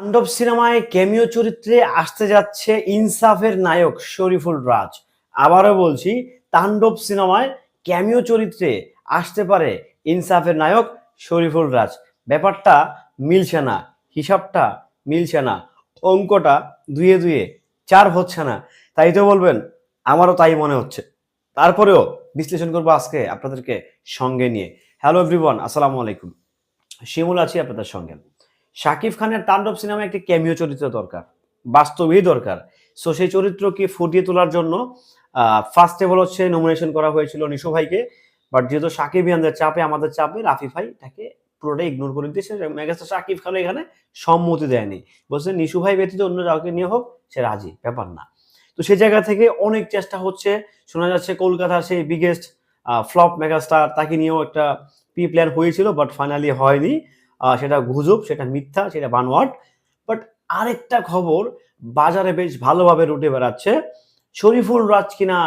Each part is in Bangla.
তাণ্ডব সিনেমায় ক্যামিও চরিত্রে আসতে যাচ্ছে ইনসাফের নায়ক শরীফুল রাজ। আবারও বলছি, তাণ্ডব সিনেমায় ক্যামিও চরিত্রে আসতে পারে ইনসাফের নায়ক শরীফুল রাজ। ব্যাপারটা মিলছে না, হিসাবটা মিলছে না, অঙ্কটা দুয়ে দুয়ে চার হচ্ছে না। তাই তো বলবেন, আমারও তাই মনে হচ্ছে। তারপরেও বিশ্লেষণ করব আজকে আপনাদেরকে সঙ্গে নিয়ে। হ্যালো এভরিওয়ান, আসসালামু আলাইকুম। শিমুল আছি আপনাদের সঙ্গে। শাকিব খানের তাণ্ডব সিনেমায় একটি ক্যামিও চরিত্র দরকার, বাস্তবেই দরকার। সো সেই চরিত্রকে ফুটিয়ে তোলার জন্য ফার্স্ট অফ হচ্ছে নমিনেশন করা হয়েছিল নিশো ভাইকে। বাট যেহেতু শাকিব ইয়ানদের চাপে, আমাদের চাপে, রাফি ভাই তাকে পুরোটাই ইগনোর করে দিয়েছে। মেগাস্টার শাকিব খান এখানে সম্মতি দেয়নি। বলছে, নিশু ভাই ব্যতীত অন্য কাউকে নিয়ে হোক, সে রাজি, ব্যাপার না। তো সেই জায়গা থেকে অনেক চেষ্টা হচ্ছে। শোনা যাচ্ছে কলকাতার সেই বিগেস্ট ফ্লপ মেগাস্টার তাকে নিয়েও একটা প্রি প্ল্যান হয়েছিল বাট ফাইনালি হয়নি। সেটা গুজব, সেটা মিথ্যা, সেটা বানোয়াট। বাট আরেকটা খবর, বাজারে বেশ ভালোভাবে রুটে বেড়াচ্ছে। শরীফুল রাজ কিনা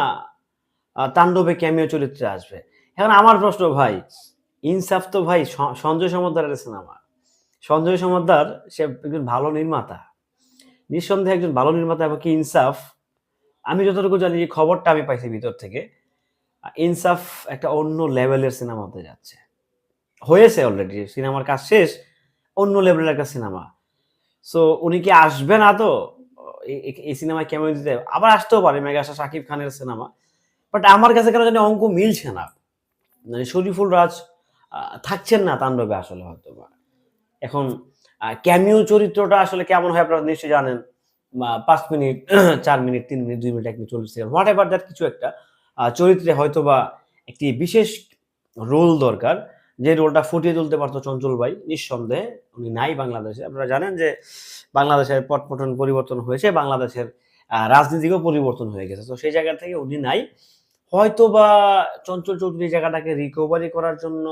তাণ্ডবে ক্যামিও চরিত্রে আসবে। এখন আমার প্রশ্ন, ভাই, ইনসাফ তো ভাই সঞ্জয় সমদ্দারের সিনেমা সঞ্জয় সমদ্দার, সে একজন ভালো নির্মাতা। নিঃসন্দেহে একজন ভালো নির্মাতা এবং কি ইনসাফ? আমি যতটুকু জানি যে খবরটা আমি পাইছি ভিতর থেকে। ইনসাফ একটা অন্য লেভেলের সিনেমা হতে যাচ্ছে। হয়েছে অলরেডি সিনেমার কাজ শেষ, অন্য লেভেলের একটা সিনেমা। সো উনি কি আসবে না তো? এই- সিনেমায় কেমন দিতে? আবার আসতেও পারে, মেগাস্টার শাকিব খানের সিনেমা। বাট আমার কাছে কেন জানি অঙ্ক মিলছে না। মানে শরীফুল রাজ থাকছেন না তাণ্ডবে আসলে হয়তো এখন ক্যামিও চরিত্রটা আসলে কেমন হয় আপনারা নিশ্চয়ই জানেন। পাঁচ মিনিট, চার মিনিট, তিন মিনিট, দুই মিনিট, এক মিনিট, চল্লিশ হোয়াট এভার দ্যাট কিছু একটা। চরিত্রে হয়তো বা একটি বিশেষ রোল দরকার। যে রোলটা ফুটিয়ে তুলতে পারতো চঞ্চল ভাই, নিঃসন্দেহে উনি নাই বাংলাদেশে। আপনারা জানেন যে বাংলাদেশের পটপটন পরিবর্তন হয়েছে, বাংলাদেশের রাজনীতিকেও পরিবর্তন হয়ে গেছে। তো সেই জায়গা থেকে উনি নাই। হয়তো বা চঞ্চল চৌধুরী জায়গাটাকে রিকভারি করার জন্য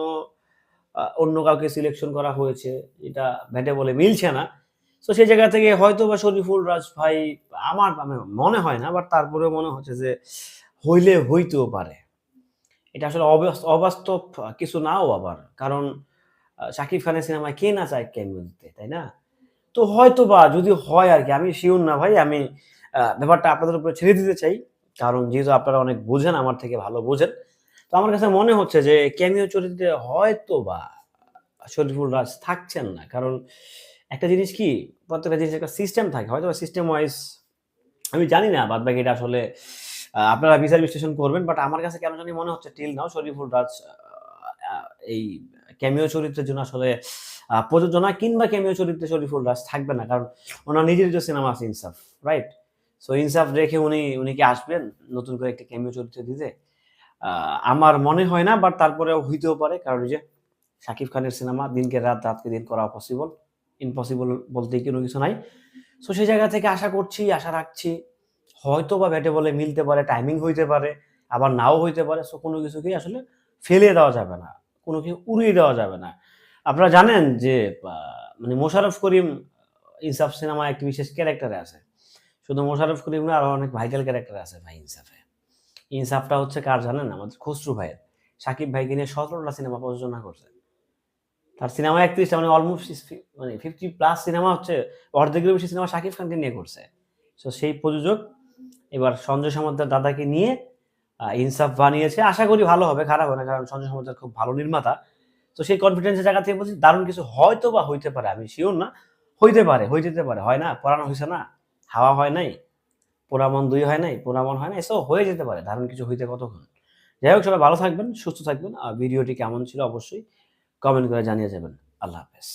অন্য কাউকে সিলেকশন করা হয়েছে, এটা ভেটে বলে মিলছে না। তো সেই জায়গা থেকে হয়তো বা শরীফুল রাজ ভাই, আমার মনে হয় না বাট তারপরেও মনে হচ্ছে যে হইলে হইতেও পারে। এটা আসলে অবাস- অবাস্তব কিছু নাও আবার। কারণ শাকিব খানের সিনেমায় কে না চায় ক্যামিও দিতে তাই না? তো হয়তো বা যদি হয় আর কি, আমি শিওর না ভাই, আমি ব্যাপারটা আপনাদের উপরে ছেড়ে দিতে চাই। কারণ যেহেতু আপনারা অনেক বোঝেন, আমার থেকে ভালো বোঝেন। তো আমার কাছে মনে হচ্ছে যে ক্যামিও চরিত্রে হয়তো বা শরীফুল রাজ থাকছেন না। কারণ একটা জিনিস কি, প্রত্যেকটা জিনিস একটা সিস্টেম থাকে। হয়তো সিস্টেম ওয়াইজ আমি জানি না বাদ বাকি এটা আসলে আপনারা বিচার বিশ্লেষণ করবেন বাট আমার কাছে কেন জানি মনে হচ্ছে টিল নাও শরীফুল রাজ এই ক্যামিও চরিত্রের জন্য আসলে প্রযোজনা কিংবা ক্যামিও চরিত্রে শরীফুল রাজ থাকবে না, কারণ ওনার নিজের যে সিনেমা আছে ইনসাফ রাইট সো ইনসাফ রেখে উনি উনি কি আসবেন নতুন করে একটা ক্যামিও চরিত্রে দিতে? আমার মনে হয় না বাট তারপরেও হইতেও পারে, কারণ যে শাকিব খানের সিনেমা দিনকে রাত, রাতকে দিন করা পসিবল ইম্পসিবল বলতে কোনো কিছু নাই। সো সেই জায়গা থেকে আশা করছি, আশা রাখছি হয়তো বা ব্যাটে বলে মিলতে পারে টাইমিং হইতে পারে, আবার নাও হইতে পারে সো কোনো কিছুকেই আসলে ফেলে দেওয়া যাবে না কোনো কিছু উড়িয়ে দেওয়া যাবে না। আপনারা জানেন যে মানে মোশারফ করিম ইনসাফ সিনেমা একটি বিশেষ ক্যারেক্টারে আছে। শুধু মোশারফ করিম না, আরও অনেক ভাইটাল ক্যারেক্টার আছে ভাই ইনসাফে। ইনসাফটা হচ্ছে কার জানেন? আমাদের খসরু ভাইয়ের। সাকিব ভাইকে নিয়ে সতেরোটা সিনেমা প্রযোজনা করছে। তার সিনেমা একত্রিশটা মানে অলমোস্ট মানে ফিফটি প্লাস সিনেমা হচ্ছে অর্ধেকের বেশি সিনেমা শাকিব খানকে নিয়ে করছে। সো সেই প্রযোজক এবার সঞ্জয় সমদ্দার দাদাকে নিয়ে ইনসাফ বানিয়েছে। আশা করি ভালো হবে, খারাপ হবে না, কারণ সঞ্জয় সমদ্দার খুব ভালো নির্মাতা। তো সেই কনফিডেন্সের জায়গা থেকে বলছি, দারুণ কিছু হয়তো বা হইতে পারে, আমি শিওর না। হইতে পারে যেতে পারে, হয় না, পড়ানো হয়েছে না, হাওয়া হয় নাই, পোড়ামন দুই হয় নাই, পোড়ামন হয় না এসব হয়ে যেতে পারে, দারুণ কিছু হইতে কতক্ষণ। যাই হোক, সবাই ভালো থাকবেন, সুস্থ থাকবেন, আর ভিডিওটি কেমন ছিল অবশ্যই কমেন্ট করে জানিয়ে যাবেন। আল্লাহ হাফেজ।